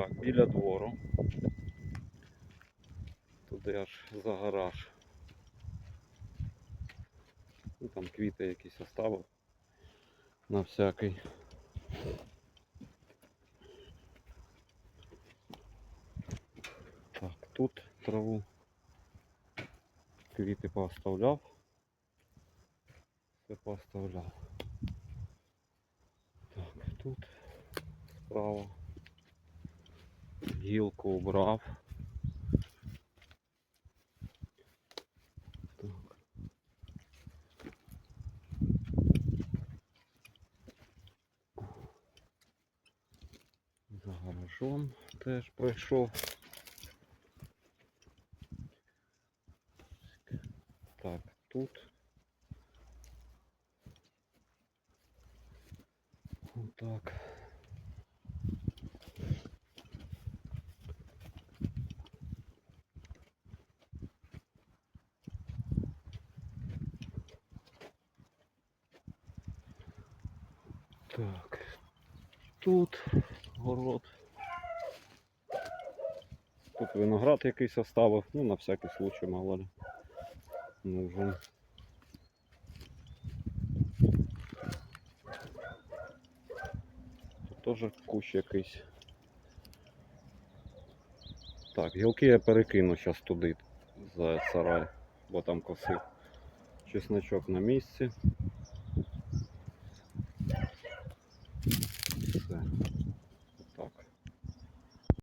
Так, біля двору. Туди аж за гараж. Ну, там квіти якісь оставив. На всякий. Так, тут траву. Квіти пооставляв. Все пооставляв. Так, тут справа. Гілку убрав. Так. За гаражом теж пройшов. Так, тут. Отак. Так. Тут город. Тут виноград якийсь оставив, ну на всякий случай, мало ли. Нужен. Тут теж кущ якийсь. Так, гілки я перекину зараз туди за сарай, бо там косив. Чесночок на місці.